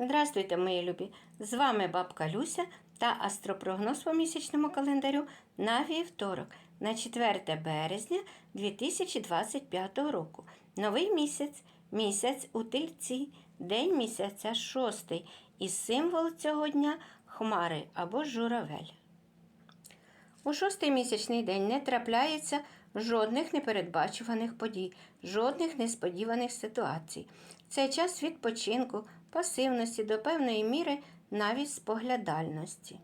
Здравствуйте, мої любі! З вами бабка Люся та астропрогноз по місячному календарю на вівторок, на 4 березня 2025 року. Новий місяць, місяць у тельці, день місяця шостий. І символ цього дня хмари або журавель. У шостий місячний день не трапляється жодних непередбачуваних подій, жодних несподіваних ситуацій. Це час відпочинку, пасивності до певної міри навіть споглядальності.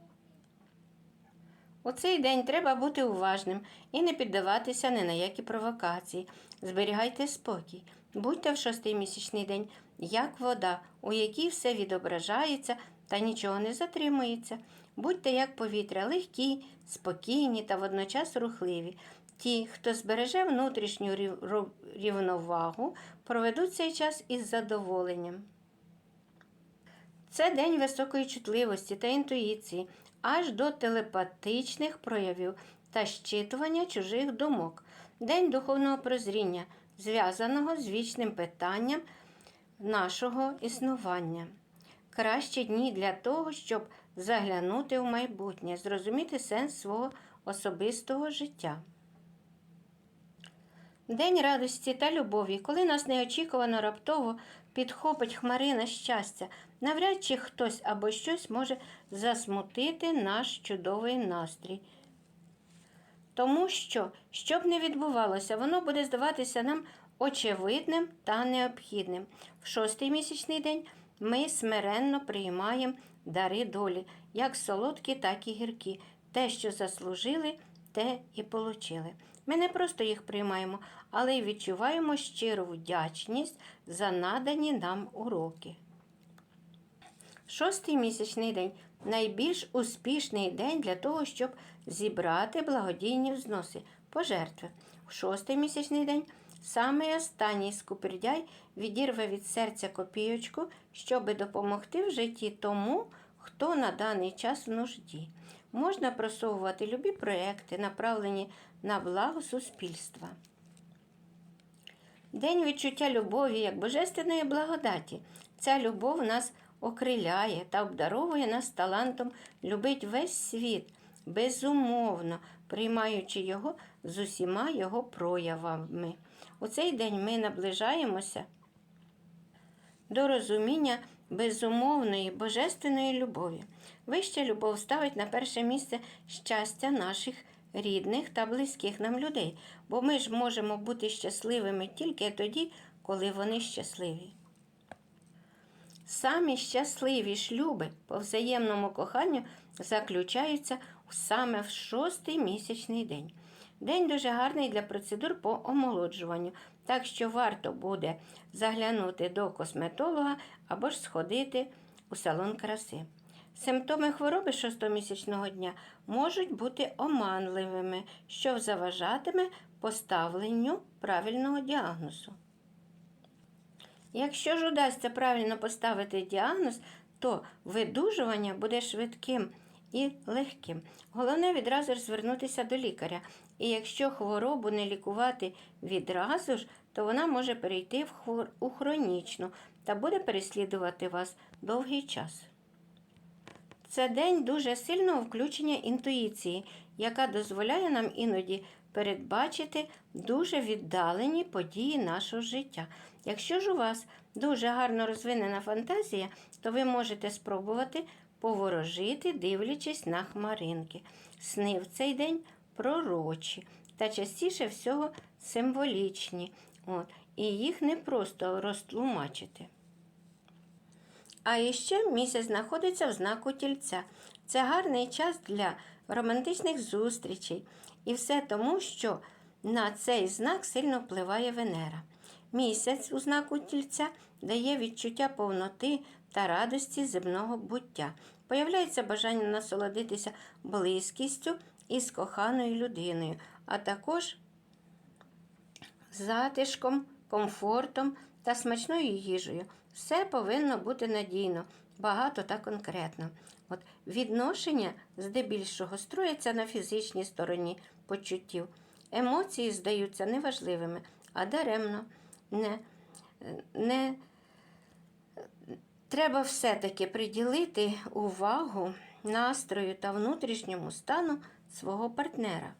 У цей день треба бути уважним і не піддаватися ні на які провокації. Зберігайте спокій, будьте в шостий місячний день, як вода, у якій все відображається та нічого не затримується. Будьте як повітря, легкі, спокійні та водночас рухливі. Ті, хто збереже внутрішню рівновагу, проведуть цей час із задоволенням. Це день високої чутливості та інтуїції, аж до телепатичних проявів та щитування чужих думок, день духовного прозріння, зв'язаного з вічним питанням нашого існування. Кращі дні для того, щоб заглянути в майбутнє, зрозуміти сенс свого особистого життя. День радості та любові, коли нас неочікувано раптово підхопить хмарина щастя, навряд чи хтось або щось може засмутити наш чудовий настрій. Тому що, що б не відбувалося, воно буде здаватися нам очевидним та необхідним. В шостий місячний день ми смиренно приймаємо дари долі, як солодкі, так і гіркі. Те, що заслужили, те і получили. Ми не просто їх приймаємо, але й відчуваємо щиру вдячність за надані нам уроки. Шостий місячний день найбільш успішний день для того, щоб зібрати благодійні взноси, пожертви. Шостий місячний день саме останній скупердяй відірве від серця копійочку, щоби допомогти в житті тому, хто на даний час в нужді. Можна просовувати любі проекти, направлені на благо суспільства. День відчуття любові як божественної благодаті. Ця любов нас окриляє та обдаровує нас талантом любить весь світ, безумовно, приймаючи його з усіма його проявами. У цей день ми наближаємося до розуміння безумовної божественної любові. Вища любов ставить на перше місце щастя наших рідних та близьких нам людей, бо ми ж можемо бути щасливими тільки тоді, коли вони щасливі. Самі щасливі шлюби по взаємному коханню заключаються саме в шостий місячний день. День дуже гарний для процедур по омолоджуванню, так що варто буде заглянути до косметолога або ж сходити у салон краси. Симптоми хвороби шостомісячного дня можуть бути оманливими, що заважатиме поставленню правильного діагнозу. Якщо ж удасться правильно поставити діагноз, то видужування буде швидким і легким. Головне відразу ж звернутися до лікаря. І якщо хворобу не лікувати відразу ж, то вона може перейти в хвор... у хронічну та буде переслідувати вас довгий час. Це день дуже сильного включення інтуїції, яка дозволяє нам іноді передбачити дуже віддалені події нашого життя. Якщо ж у вас дуже гарно розвинена фантазія, то ви можете спробувати поворожити, дивлячись на хмаринки. Сни в цей день пророчі та частіше всього символічні. От, і їх не просто розтлумачити. А іще місяць знаходиться в знаку тільця. Це гарний час для романтичних зустрічей. І все тому, що на цей знак сильно впливає Венера. Місяць у знаку тільця дає відчуття повноти та радості земного буття. Появляється бажання насолодитися близькістю із коханою людиною, а також затишком, комфортом та смачною їжею. Все повинно бути надійно, багато та конкретно. От Відношення здебільшого строяться на фізичній стороні почуттів. Емоції здаються неважливими, а даремно не, не Треба все-таки приділити увагу настрою та внутрішньому стану свого партнера.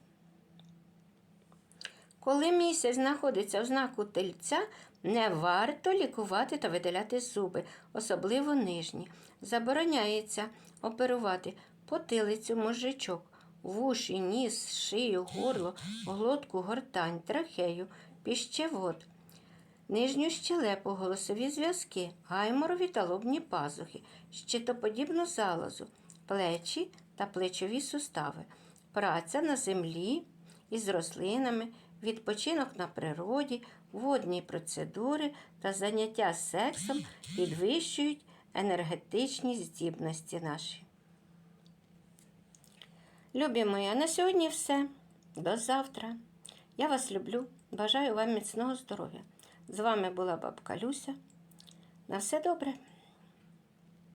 Коли місяць знаходиться в знаку тельця, не варто лікувати та видаляти зуби, особливо нижні. Забороняється оперувати потилицю, мозжечок, вуші, ніс, шию, горло, глотку, гортань, трахею, піщевод, нижню щелепу, голосові зв'язки, гайморові та лобні пазухи, щитоподібну залозу, плечі та плечові сустави, праця на землі із рослинами, відпочинок на природі, водні процедури та заняття сексом підвищують енергетичні здібності наші. Любі мої, а на сьогодні все. До завтра. Я вас люблю. Бажаю вам міцного здоров'я. З вами була бабка Люся. На все добре.